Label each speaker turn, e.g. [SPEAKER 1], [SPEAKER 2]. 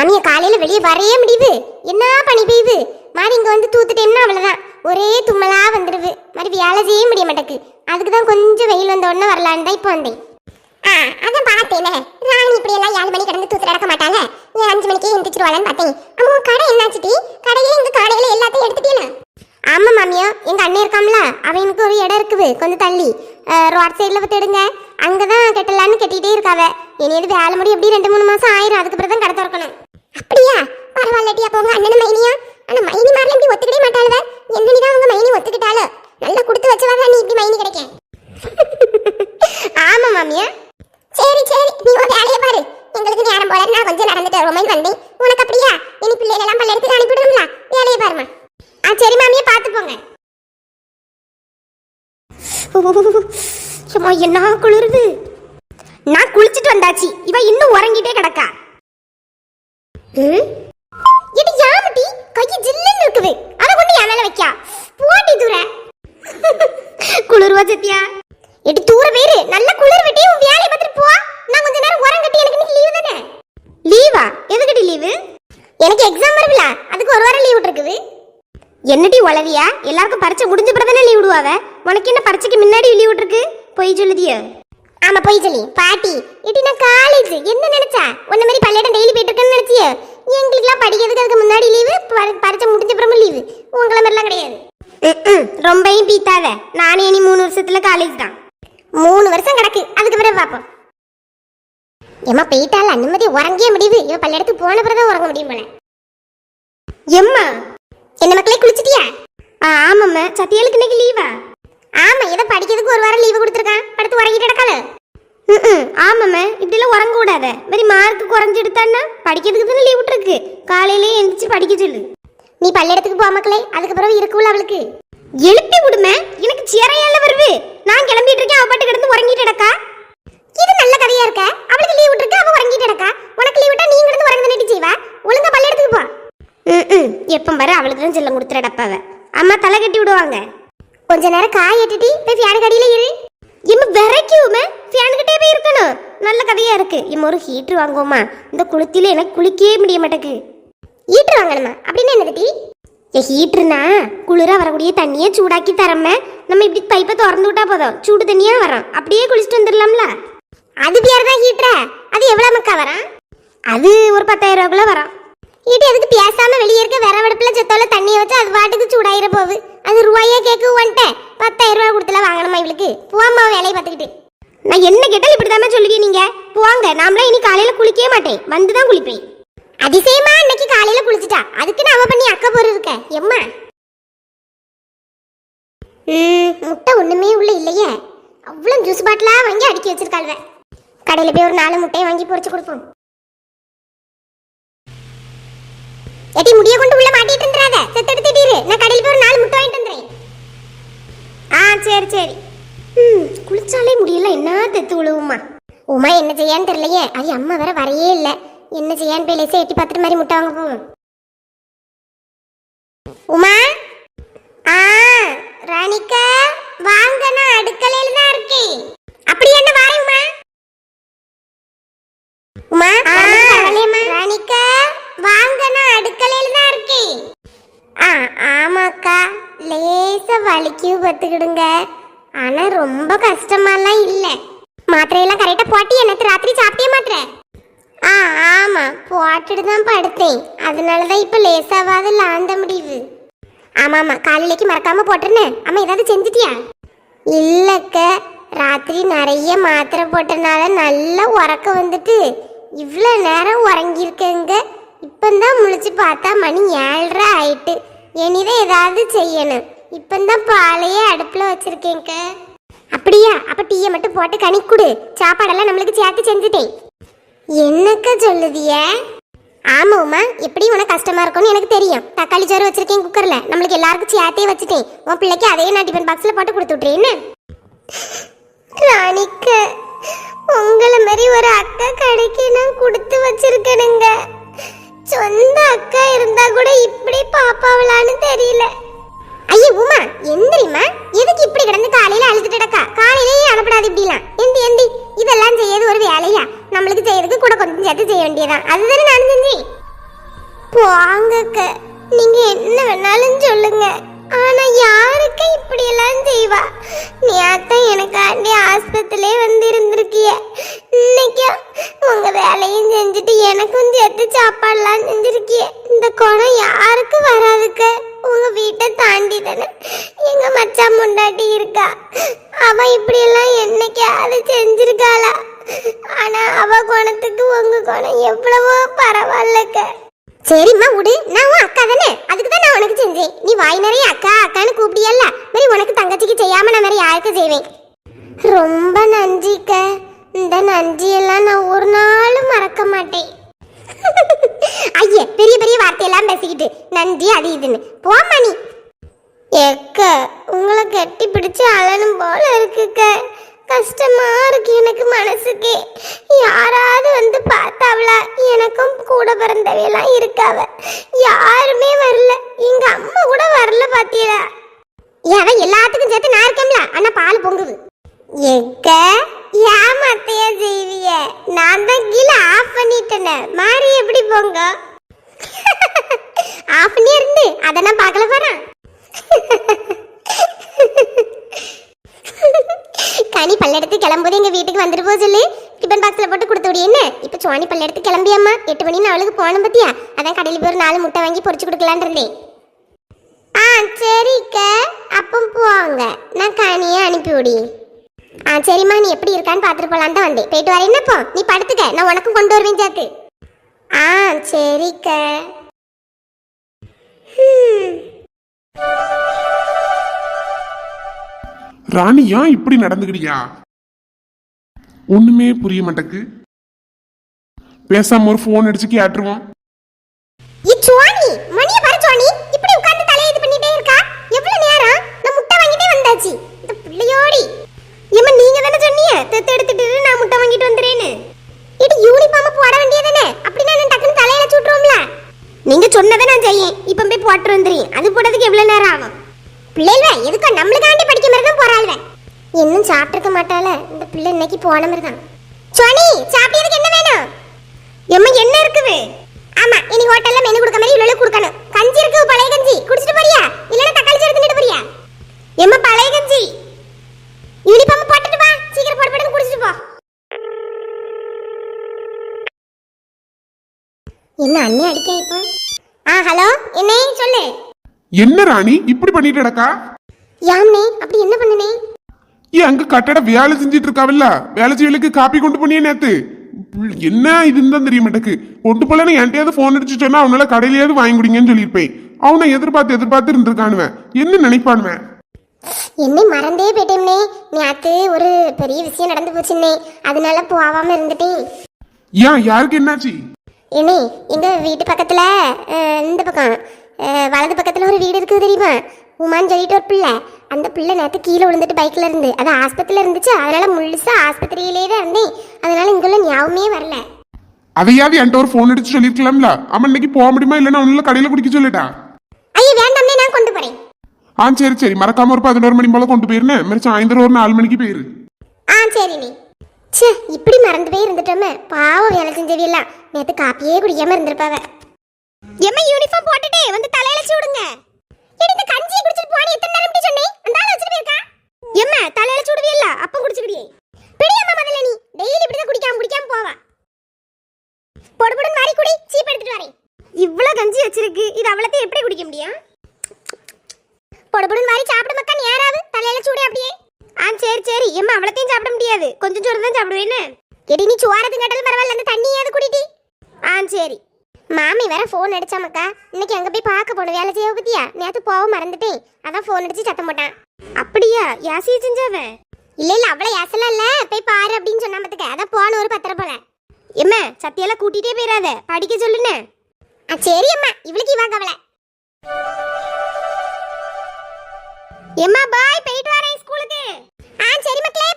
[SPEAKER 1] மாமிய காலையில வெளியே வரையே முடியுது. என்ன பனி பெய்யுது? மாதிரி இங்க வந்து தூத்துட்டேன்னா அவ்வளவுதான். ஒரே தும்மலா வந்துடுது மாதிரி வேலை செய்ய முடிய மாட்டேக்கு. அதுக்கு தான் கொஞ்சம் வெயில் வந்த உடனே வரலான்னு தான் இப்போ வந்தேன். ஆ அதான் பார்த்தேனே. ராணி இப்படி எல்லாம் ஏழு மணி கிடந்து தூத்து நடக்க மாட்டாங்க நீ அஞ்சு மணிக்கே எந்திரிச்சிருவாளன்னு பார்த்தேன். அம்மா கடை என்னாச்சுட்டி கடையே இங்க காலையில எல்லாத்தையும் எடுத்துட்டீங்களா ஆமா மாமியா. எங்க அண்ணன் இருக்காம்ல அவனுக்கு ஒரு இடம் இருக்குது. கொஞ்சம் தள்ளி. ரோட் சைடில் பார்த்துடுங்க அங்கதான் கட்டலான்னு கட்டிட்டே இருக்காவ. இனியது வேலை முடி எப்படி ரெண்டு மூணு மாசம் ஆயிரும். அதுக்கு பிறகு தான் கடை திறக்கணும். அப்படியா? பரவாயில்லட்டி அப்போ உங்க அண்ணனும் மைனியா ஆனா மைனி மாதிரிலாம் இப்படி ஒத்துக்கிட்டே மாட்டாளுவ? என்னன்னு தான் உங்க மைனி ஒத்துக்கிட்டாலோ நல்லா கொடுத்து வச்சவா தான் நீ இப்படி மைனி கிடைக்க? ஆமா மாமியா. சரி சரி. நீ உன் வேலையை பாரு. எங்களுக்கு நேரம் போல. நான் கொஞ்சம் நடந்துட்டு வருவோமே வந்தேன். உனக்கு அப்படியா? இனி பிள்ளைகள் எல்லாம் பல்ல எடுத்து அனுப்பிவிடும்ல வேலையை பாருமா ஆ சரி மாமியா பார்த்து போங்க. சும்மா என்ன குளிருது? நான் குளிச்சிட்டு வந்தாச்சு. இவ இன்னும் உறங்கிட்டே கிடக்கா? இது யாமட்டி கை ஜில்லுன்னு இருக்குது. அதை கொண்டு என் மேல வைக்கா. போட்டி தூர. குளிர்வா சத்தியா எடி தூர பேரு நல்ல குளிர் வெட்டி உன் வேலையை பார்த்துட்டு போ. நான் கொஞ்ச நேரம் உரம் கட்டி எனக்கு இன்னைக்கு லீவு தானே? லீவா எதுக்கடி லீவு எனக்கு எக்ஸாம் வருவில அதுக்கு ஒரு வாரம் லீவ் விட்டுருக்குது. என்னடி உளவியா? எல்லாருக்கும் பரீட்சை முடிஞ்ச பிறகு தானே லீவ் விடுவாவ? உனக்கு என்ன பரீட்சைக்கு முன்னாடி லீவ் விட்டுருக்கு? பொய் சொல்லுதியோ. ஆமா பொய் சொல்லி. பாட்டி இடி நான் காலேஜ் என்ன நினைச்சா? உன்ன மாதிரி பள்ளியிடம் டெய்லி போயிட்டு இருக்கேன்னு நினைச்சியோ? எங்களுக்குலாம் படிக்கிறதுக்கு அதுக்கு முன்னாடி லீவு பரீட்சை முடிஞ்ச பிறகு லீவு உங்களை மாதிரிலாம் கிடையாது. ம்ம். ரொம்பவும் பீத்தாத. நானே இனி மூணு வருஷத்துல காலேஜ் தான். மூணு வருஷம் கிடக்கு. அதுக்கு பிறகு பார்ப்போம் ஏமா போயிட்டால நிம்மதி உறங்கிய முடியுது இவ பள்ளியிடத்துக்கு போன பிறகு உறங்க முடியும் போல. எம்மா என்ன மக்களே குளிச்சிட்டியா? ஆமாம்மா. சத்தியாளுக்கு இன்னைக்கு லீவா ஆமா ஏதோ படிக்கிறதுக்கு ஒரு வாரம் லீவு கொடுத்துருக்கான். படுத்து உறங்கிட்டு கிடக்கல ம் ஆமாம்மா இப்படிலாம் உறங்க கூடாத மாதிரி மார்க் குறைஞ்சு எடுத்தான்னா படிக்கிறதுக்கு தானே லீவ் விட்டுருக்கு. காலையிலேயே எழுந்திரிச்சு படிக்க சொல்லு. நீ பள்ளியிடத்துக்கு போ மக்களே. அதுக்கு பிறகு இருக்குல்ல அவளுக்கு. எழுப்பி விடுமே எனக்கு சிறையால வருது. நான் கிளம்பிட்டு இருக்கேன் அவ பாட்டு கிடந்து உறங்கிட்டு கிடக்கா? இது நல்ல கதையா இருக்க? அவளுக்கு லீவ் விட்டுருக்கு அவ உறங்கிட்டு கிடக்கா? உனக்கு லீவ் விட்டா நீ கிடந்து உறங்க தானே செய்வா? ஒழுங்கா பள்ளியிடத்துக்கு போ. ம் எப்போ பாரு அவளுக்கு தான் செல்லம் கொடுத்துறடப்பாவ அம்மா தலை கட்டி விடுவாங்க. கொஞ்ச நேரம் காய் எட்டுட்டி போய் ஃபேன் அடியில இரு. இம்ம விரைக்குமே ஃபேனுக்கிட்டே போய் இருக்கணும். நல்ல கதையா இருக்கு. இம்ம ஒரு ஹீட்டர் வாங்குவோமா இந்த குளுத்தில எனக்கு குளிக்கவே முடிய மாட்டேக்கு. ஹீட்டர் வாங்கணுமா? அப்படின்னு என்னது ஏ ஹீட்டர்னா குளிரா வரக்கூடிய தண்ணியை சூடாக்கி தரம நம்ம இப்படி பைப்பை திறந்து விட்டா போதும். சூடு தண்ணியா வரும். அப்படியே குளிச்சுட்டு வந்துடலாம்ல. அது பேர் தான் ஹீட்ரா அது எவ்வளோ மக்கா வரும்? அது ஒரு பத்தாயிரம் ரூபாய்க்குள்ள வரும். இது எதுக்கு பேசாம வெளியே இருக்க விறவடுப்புல செத்தோல தண்ணியை வச்சு அது பாட்டுக்கு சூடாயிர போகுது. அது ரூபாயே கேக்கு வந்துட்டேன் பத்தாயிரம் ரூபாய் கொடுத்துல வாங்கணுமா இவளுக்கு? போம்மா வேலையை பார்த்துக்கிட்டு. நான் என்ன கேட்டாலும் இப்படிதாம்மா சொல்லுவீங்க நீங்க. போங்க நாமளாம் இனி காலையில குளிக்கவே மாட்டேன். வந்து தான் குளிப்பேன். அதிசயமா இன்னைக்கு காலையில குளிச்சுட்டா. அதுக்கு நான் அவ பண்ணி அக்கா போற இருக்க. எம்மா? ம், முட்டை ஒண்ணுமே உள்ள இல்லையே. அவ்வளோ ஜூஸ் பாட்டிலாக வாங்கி அடுக்கி வச்சிருக்காள்வ. கடையில் போய் ஒரு நாலு முட்டையை வாங்கி பொறிச்சு கொடுப்போம். எட்டி முடிய கொண்டு உள்ள மாட்டிட்டு இருந்துறாத. செத்து எடுத்துட்டீரு நான் கடையில போய் ஒரு நாலு முட்டை வாங்கிட்டு வந்துறேன் ஆ சரி சரி. ம் குளிச்சாலே முடியல. என்ன தெத்து விழுவுமா உமா என்ன செய்யான்னு தெரியலையே. அது அம்மா வேற வரையே இல்லை. என்ன செய்யான்னு போய் லேசா எட்டி பார்த்துட்டு மாதிரி முட்டை வாங்க போவோம். உமா? ஆ ராணிக்கா வாங்க நான் அடுக்கலையில தான் இருக்கேன். அப்படி என்ன வாரேன் உமா? உமா ராணிக்கா வாங்க நான் அடுக்கலையில தான் இருக்கேன். ஆ ஆமாக்கா. லேசா வலிக்கு பத்துக்கிடுங்க. ஆனா ரொம்ப கஷ்டமாலாம் இல்ல. மாத்திரையெல்லாம் கரெக்டா போட்டி எனக்கு ராத்திரி சாப்பிட்டே மாத்திரை? ஆ ஆமா. போட்டுட்டு தான் படுத்தேன். அதனால தான் இப்போ லேசாவாது லாந்த முடியுது ஆமா ஆமா. காலையிலேக்கு மறக்காம போட்டுருனேன். அம்மா ஏதாவது செஞ்சிட்டியா? இல்லக்க. ராத்திரி நிறைய மாத்திரை போட்டனால நல்லா உறக்க வந்துட்டு இவ்வளோ நேரம் உறங்கியிருக்கேங்க. இப்பந்தான் முழிச்சு பார்த்தா மணி ஏழரை ஆயிட்டு. இனிதான் ஏதாவது செய்யணும். இப்பந்தான் பாலையே அடுப்பில் வச்சிருக்கேங்க அப்படியா? அப்போ டீயை மட்டும் போட்டு கனி கொடு. சாப்பாடெல்லாம் நம்மளுக்கு சேர்த்து செஞ்சுட்டேன். என்னக்க சொல்லுதிய? ஆமாம் உமா எப்படி உனக்கு கஷ்டமா இருக்கும்னு எனக்கு தெரியும். தக்காளி சோறு வச்சிருக்கேன் குக்கர்ல. நம்மளுக்கு எல்லாருக்கும் சேர்த்தே வச்சுட்டேன். உன் பிள்ளைக்கு அதே நான் டிஃபன் பாக்ஸ்ல போட்டு கொடுத்து விட்றேன்னு ராணிக்க உங்களை மாதிரி ஒரு அக்கா கடைக்கு நான் கொடுத்து வச்சு தெரியல ஐயா உமா எந்திரிமா எதுக்கு இப்படி கிடந்து காலையில அழுதுட்டு கிடக்கா? காலையிலேயே அனுப்படாது இப்படிலாம். எந்தி எந்தி. இதெல்லாம் செய்யறது ஒரு வேலையா? நம்மளுக்கு செய்யறதுக்கு கூட கொஞ்சம் சேர்த்து செய்ய வேண்டியதான் அதுதானே நான் செஞ்சேன். போங்கக்க. நீங்க என்ன வேணாலும் சொல்லுங்க. ஆனா யார் யாருக்கு இப்படி எல்லாம் செய்வா. நீ அத்தான் எனக்காண்டி ஆஸ்பத்திரியிலே வந்து இருந்திருக்கிய. இன்னைக்கும் உங்க வேலையும் செஞ்சுட்டு எனக்கும் சேர்த்து சாப்பாடுலாம் செஞ்சிருக்கிய. இந்த குணம் யாருக்கு வராதுக்கு? உங்க வீட்டை தாண்டி தானே எங்க மச்சான் முண்டாட்டி இருக்கா? அவ இப்படி எல்லாம் என்னைக்காவது செஞ்சிருக்காளா? ஆனா அவ குணத்துக்கு உங்க குணம் எவ்வளவோ பரவாயில்லக்க. சரிம்மா விடு. நான் உன் அக்கா தானே? அதுக்கு தான் நான் உனக்கு செஞ்சேன். நீ வாய் நிறைய அக்கா அக்கான்னு கூப்பிடியல்ல? மாதிரி உனக்கு தங்கச்சிக்கு செய்யாம நான் வேற யாருக்கு செய்வேன்? ரொம்ப நன்றிக்க. இந்த நன்றியெல்லாம் நான் ஒரு நாளும் மறக்க மாட்டேன். ஐயே பெரிய பெரிய வார்த்தையெல்லாம் பேசிக்கிட்டு. நன்றி அது இதுன்னு. போ நீ. எக்க உங்களை கட்டி பிடிச்சு அழனும் போல இருக்குக்க. கஷ்டமா இருக்கு எனக்கு மனசுக்கு. யாராவது வந்து பா கூட பிறந்தவையெல்லாம் இருக்காவ. யாருமே வரல. எங்க அம்மா கூட வரல பாத்தீங்களா ஏன் எல்லாத்துக்கும் சேர்த்து நான் இருக்கேன்ல. அண்ணா பால் பொங்குது. எங்க? ஏமாத்தையா செய்விய? நான் தான் கீழே ஆஃப் பண்ணிட்டேனே. மாறி எப்படி போங்க? ஆஃப் பண்ணி இருந்து. அதை நான் பார்க்கல போறேன். கனி பல்லெடுத்து கிளம்பும்போது எங்க வீட்டுக்கு வந்துட்டு போக சொல்லு. டிபன் பாக்ஸில் போட்டு கொடுத்து விடு என்ன? இப்போ சுவாணி பல்லெடுத்து கிளம்பியாம்மா. எட்டு மணி நான் அவளுக்கு போனோம் பத்தியா? அதான் கடையில் போய் ஒரு நாலு முட்டை வாங்கி பொறிச்சு கொடுக்கலான்னு இருந்தேன். ஆ சரிக்க. அப்போ போவாங்க நான் காணியை அனுப்பி விடி. ஆ சரிம்மா நீ எப்படி இருக்கான்னு பார்த்துட்டு போகலான் தான் வந்தேன். போயிட்டு வரேன். என்னப்போ நீ படுத்துக்க. நான் உனக்கும் கொண்டு வருவேன் ஜாக்கு. ஆ சரிக்க. ராணியா
[SPEAKER 2] ராணி ஏன் இப்படி நடந்துக்கிறியா? ஒண்ணுமே புரிய மாட்டேக்கு பேசாம ஒரு ஃபோன் அடிச்சு கேட்டுருவோம்.
[SPEAKER 1] இ சுவாணி மணிய பாரு சுவாணி இப்படி உட்கார்ந்து தலைய இது பண்ணிட்டே இருக்கா? எவ்வளவு நேரம்? நான் முட்டை வாங்கிட்டே வந்தாச்சு. இந்த பிள்ளையோடி. ஏம்மா நீங்க தானே சொன்னீங்க? தெத்து எடுத்துட்டு நான் முட்டை வாங்கிட்டு வந்துறேன்னு இது யூனிஃபார்ம் போட வேண்டியதானே அப்படின்னா நான் டக்குன்னு தலையில சுட்டுருவோம்ல. நீங்க சொன்னதை நான் செய்யேன். இப்போ போய் போட்டு வந்துறேன் அது போடுறதுக்கு எவ்வளவு நேரம் ஆகும்? பிள்ளைகள் எதுக்கோ நம்மளுக்காண்டி படிக்க மாதிரி தான் போறாள்வ. இன்னும் சாப்பிட்டுருக்க மாட்டாள. இந்த பிள்ளை இன்னைக்கு போன மாதிரி தான். சுவாணி சாப்பிட்டதுக்கு என்ன வேணும்? எம்மா என்ன இருக்குது? ஆமா இனி ஹோட்டல்ல மெனு கொடுக்க மாதிரி இவ்வளவு கொடுக்கணும். கஞ்சி இருக்கு பழைய கஞ்சி. குடிச்சிட்டு போறியா? இல்லனா தக்காளி சோறு தின்னுட்டு போறியா? எம்மா பழைய கஞ்சி. யூனிஃபார்ம் போட்டுட்டு வா. சீக்கிரம் போட்டு போட்டு குடிச்சிட்டு போ. என்ன அண்ணே அடிக்க இப்போ? ஆ ஹலோ என்னே சொல்லு.
[SPEAKER 2] என்ன ராணி இப்படி பண்ணிட்டு கிடக்கா?
[SPEAKER 1] யாம்னே அப்படி என்ன பண்ணுனே?
[SPEAKER 2] அங்க கட்டட வேலை செஞ்சிட்டு இருக்காவல்ல வேலை செய்யலுக்கு காப்பி கொண்டு போனியே நேத்து. என்ன இதுன்னு தான் தெரிய மாட்டேக்கு கொண்டு போலன்னு என்கிட்டயாவது ஃபோன் அடிச்சு சொன்னா அவனால கடையிலயாவது வாங்கி குடிங்கன்னு சொல்லியிருப்பேன். அவனை எதிர்பார்த்து எதிர்பார்த்து இருந்திருக்கானுவன் என்ன நினைப்பானுவன்
[SPEAKER 1] என்னை மறந்தே போயிட்டேம்னே. நேத்து ஒரு பெரிய விஷயம் நடந்து போச்சுன்னே. அதனால போகாம இருந்துட்டேன்.
[SPEAKER 2] ஏன் யாருக்கு என்னாச்சு?
[SPEAKER 1] ஏனே எங்க வீட்டு பக்கத்துல இந்த பக்கம் வலது பக்கத்துல ஒரு வீடு இருக்குது தெரியுமா? உமான்னு சொல்லிட்டு ஒரு பிள்ளை. அந்த பிள்ளை நேத்து கீழே விழுந்துட்டு பைக்ல இருந்து. அது ஆஸ்பத்திரியில இருந்துச்சு. அதனால முழுசா ஆஸ்பத்திரியிலே தான் இருந்தேன். அதனால இங்குள்ள ஞாபகமே வரல.
[SPEAKER 2] அதையாவது என்கிட்ட ஒரு ஃபோன் அடிச்சு சொல்லிருக்கலாம்ல. அவன் இன்னைக்கு போக முடியுமா? இல்லைன்னா அவனால கடையில குடிக்க சொல்லிட்டா?
[SPEAKER 1] ஐயோ வேண்டாம்னே நான் கொண்டு போறேன்.
[SPEAKER 2] ஆ சரி சரி. மறக்காம ஒரு பதினோரு மணி போல கொண்டு போயிருந்தேன் மாதிரி சாயந்தரம் ஒரு நாலு மணிக்கு போயிரு.
[SPEAKER 1] ஆ சரிண்ணே ச்சே இப்படி மறந்து போய் இருந்துட்டோமே. பாவம் வேலை செஞ்சவியெல்லாம். நேத்து காப்பியே குடிக்காம இருந்திருப்பாவ. எம்மா யூனிஃபார்ம் போட்டுட்டே வந்து தலையில சூடுங்க ஏடி இந்த கஞ்சியை குடிச்சிட்டு போனி எத்தனை நேரம் இப்படி சொன்னேன் அந்த ஆளை வச்சிட்டு போயிருக்கா எம்மா தலையில சூடுவியல்ல அப்ப குடிச்சுக்கிடியே பிடியம்மா முதல்ல நீ. டெய்லி இப்படி தான் குடிக்காம குடிக்காம போவா. போடு போடுன்னு மாறி குடி சீப் எடுத்துட்டு வரேன். இவ்வளவு கஞ்சி வச்சிருக்கு இது அவ்வளத்தையும் எப்படி குடிக்க முடியும்? போடு போடுன்னு மாறி சாப்பிட மக்கா யாராவது? தலையில சூடு அப்படியே. ஆ சரி சரி. எம்மா அவ்வளத்தையும் சாப்பிட முடியாது. கொஞ்சம் சோறு தான் சாப்பிடுவேன்னு. எடி நீ சுவாரத்து கட்டல் பரவாயில்ல அந்த தண்ணியாவது குடிட்டி ஆ சரி. மாமி வேற ஃபோன் அடிச்சாமக்கா இன்னைக்கு அங்க போய் பார்க்க போன வேலை செய்ய பத்தியா? நேற்று போக மறந்துட்டேன். அதான் ஃபோன் அடிச்சு சத்தம் போட்டான். அப்படியா? யாசிய செஞ்சவ இல்ல இல்ல அவ்வளவு யாசலாம் இல்ல. போய் பாரு அப்படின்னு சொன்னா பாத்துக்க. அதான் போன ஒரு பத்திர போல. எம்மா சத்தியெல்லாம் கூட்டிட்டே போயிடாத படிக்க சொல்லுன்னு. ஆ சரி அம்மா. இவளுக்கு இவா கவலை. எம்மா பாய் போயிட்டு வரேன் ஸ்கூலுக்கு. ஆ சரி மக்களே